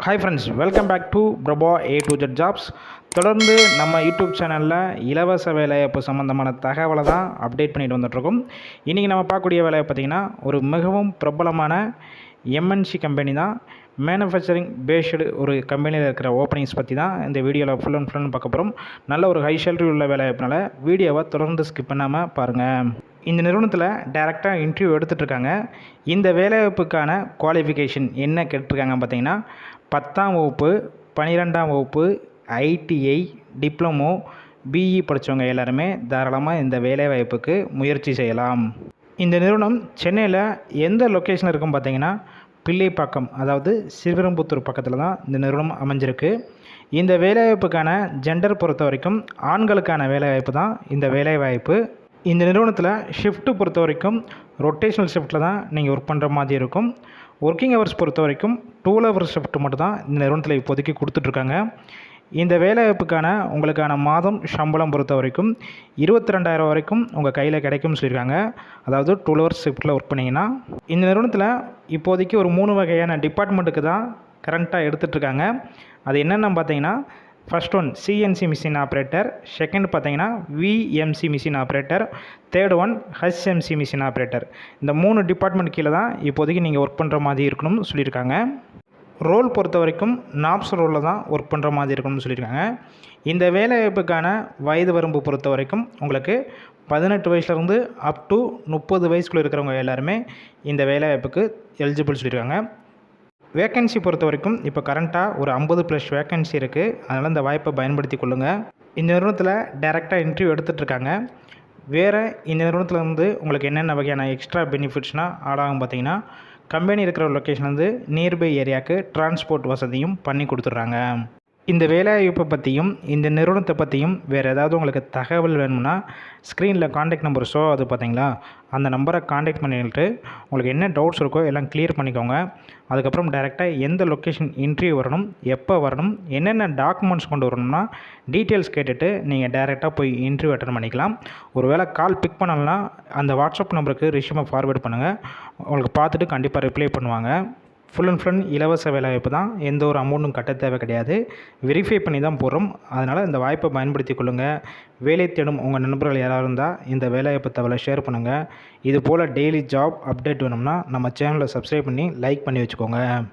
Hi friends welcome back to Prabha A to Z jobs தொடர்ந்து நம்ம YouTube சேனலில் இலவச வேலைவாய்ப்பு சம்மந்தமான தகவலை தான் அப்டேட் பண்ணிட்டு வந்துட்ருக்கோம் இன்றைக்கி நம்ம பார்க்கக்கூடிய வேலையை பார்த்திங்கன்னா ஒரு மிகவும் பிரபலமான எம்என்சி கம்பெனி தான். மேனுஃபேக்சரிங் பேஸ்டு ஒரு கம்பெனியில் இருக்கிற ஓப்பனிங்ஸ் பற்றி தான் இந்த வீடியோவில் ஃபுல் அண்ட் ஃபுல்னு பார்க்க போகிறோம் நல்ல ஒரு ஹை சேலரி உள்ள வேலைவாய்ப்புனால வீடியோவை தொடர்ந்து ஸ்கிப் பண்ணாமல் பாருங்கள் இந்த நிறுவனத்தில் டேரெக்டாக இன்டர்வியூ எடுத்துகிட்ருக்காங்க இந்த வேலைவாய்ப்புக்கான குவாலிஃபிகேஷன் என்ன கேட்டிருக்காங்க பார்த்தீங்கன்னா பத்தாம் வகுப்பு பன்னிரெண்டாம் வகுப்பு ஐடிஐ டிப்ளமோ பிஇ படித்தவங்க எல்லாருமே தாராளமாக இந்த வேலைவாய்ப்புக்கு முயற்சி செய்யலாம். இந்த நிறுவனம் சென்னையில் எந்த லொக்கேஷனில் இருக்கும் பார்த்தீங்கன்னா பிள்ளைப்பாக்கம் அதாவது சிறுவரம்புத்தூர் பக்கத்தில் தான் இந்த நிறுவனம் அமைஞ்சிருக்கு. இந்த வேலைவாய்ப்புக்கான ஜெண்டர் பொறுத்த வரைக்கும் ஆண்களுக்கான வேலைவாய்ப்பு தான் இந்த வேலைவாய்ப்பு. இந்த நிறுவனத்தில் ஷிஃப்ட்டு பொறுத்த வரைக்கும் ரொட்டேஷனல் ஷிஃப்ட்டில் தான் நீங்கள் ஒர்க் பண்ணுற மாதிரி இருக்கும். ஒர்க்கிங் ஹவர்ஸ் பொறுத்த வரைக்கும் டூ ஹவர் ஷிஃப்ட் மட்டும் தான் இந்த நிறுவனத்தில் இப்போதைக்கு கொடுத்துட்ருக்காங்க. இந்த வேலைவாய்ப்புக்கான உங்களுக்கான மாதம் சம்பளம் பொறுத்த வரைக்கும் இருபத்தி ரெண்டாயிரம் வரைக்கும் உங்கள் கையில் கிடைக்கும்னு சொல்லியிருக்காங்க. அதாவது டூ ஹவர்ஸ் ஷிஃப்ட்டில் ஒர்க் பண்ணிங்கன்னா இந்த நிறுவனத்தில் இப்போதைக்கு ஒரு மூணு வகையான டிபார்ட்மெண்ட்டுக்கு தான் கரண்ட்டாக எடுத்துகிட்ருக்காங்க அது என்னென்னு பார்த்தீங்கன்னா first one CNC machine operator second பார்த்தீங்கன்னா VMC machine operator third one HMC machine operator இந்த மூணு டிபார்ட்மெண்ட் கீழே தான் இப்போதைக்கு நீங்கள் ஒர்க் பண்ணுற மாதிரி இருக்கணும்னு சொல்லியிருக்காங்க. ரோல் பொறுத்த வரைக்கும் நாப்ஸ் ரோலில் தான் ஒர்க் பண்ணுற மாதிரி இருக்கணும்னு சொல்லியிருக்காங்க. இந்த வேலைவாய்ப்புக்கான வயது வரம்பு பொறுத்த வரைக்கும் உங்களுக்கு பதினெட்டு வயசுலேருந்து அப் டு முப்பது வயசுக்குள்ளே இருக்கிறவங்க எல்லாருமே இந்த வேலைவாய்ப்புக்கு எலிஜிபிள் சொல்லியிருக்காங்க. வேக்கன்சி பொறுத்த வரைக்கும் இப்போ கரண்ட்டாக ஒரு ஐம்பது ப்ளஸ் வேக்கன்சி இருக்குது அதனால் இந்த வாய்ப்பை பயன்படுத்தி கொள்ளுங்கள் இந்த நிறுவனத்தில் டைரெக்டாக இன்டர்வியூ எடுத்துகிட்ருக்காங்க வேறு இந்த நிறுவனத்தில் வந்து உங்களுக்கு என்னென்ன வகையான எக்ஸ்ட்ரா பெனிஃபிட்ஸ்னால் ஆடாகும் பார்த்தீங்கன்னா கம்பெனி இருக்கிற லொக்கேஷன் வந்து நியர்பை ஏரியாவுக்கு டிரான்ஸ்போர்ட் வசதியும் பண்ணி கொடுத்துட்றாங்க. இந்த வேலைவாய்ப்பை பற்றியும் இந்த நிறுவனத்தை பற்றியும் வேறு ஏதாவது உங்களுக்கு தகவல் வேணும்னா ஸ்க்ரீனில் காண்டாக்ட் நம்பர் ஷோ அது பார்த்தீங்களா அந்த நம்பரை காண்டாக்ட் பண்ணிட்டு உங்களுக்கு என்ன டவுட்ஸ் இருக்கோ எல்லாம் கிளியர் பண்ணிக்கோங்க. அதுக்கப்புறம் டைரெக்டாக எந்த லொக்கேஷன் இன்டர்வியூ வரணும் எப்போ வரணும் என்னென்ன டாக்குமெண்ட்ஸ் கொண்டு வரணும்னா டீட்டெயில்ஸ் கேட்டுட்டு நீங்கள் டைரெக்டாக போய் இன்டர்வியூ அட்டன் பண்ணிக்கலாம். ஒரு வேளை கால் பிக் பண்ணலன்னா அந்த வாட்ஸ்அப் நம்பருக்கு ரிஷ்யூமை ஃபார்வேர்ட் பண்ணுங்கள் உங்களுக்கு பார்த்துட்டு கண்டிப்பாக ரிப்ளை பண்ணுவாங்க. ஃபுல் அண்ட் ஃபுல் இலவச வேலைவாய்ப்பு தான். எந்த ஒரு அமௌண்ட்டும் கட்ட தேவை கிடையாது. வெரிஃபை பண்ணி தான் போகிறோம் அதனால் இந்த வாய்ப்பை பயன்படுத்தி கொள்ளுங்கள் வேலை தேடும் உங்கள் நண்பர்கள் யாராக இருந்தால் இந்த வேலைவாய்ப்பு தகவலை ஷேர் பண்ணுங்கள் இது போல் டெய்லி ஜாப் அப்டேட் வேணும்னா நம்ம சேனலை சப்ஸ்கிரைப் பண்ணி லைக் பண்ணி வச்சுக்கோங்க.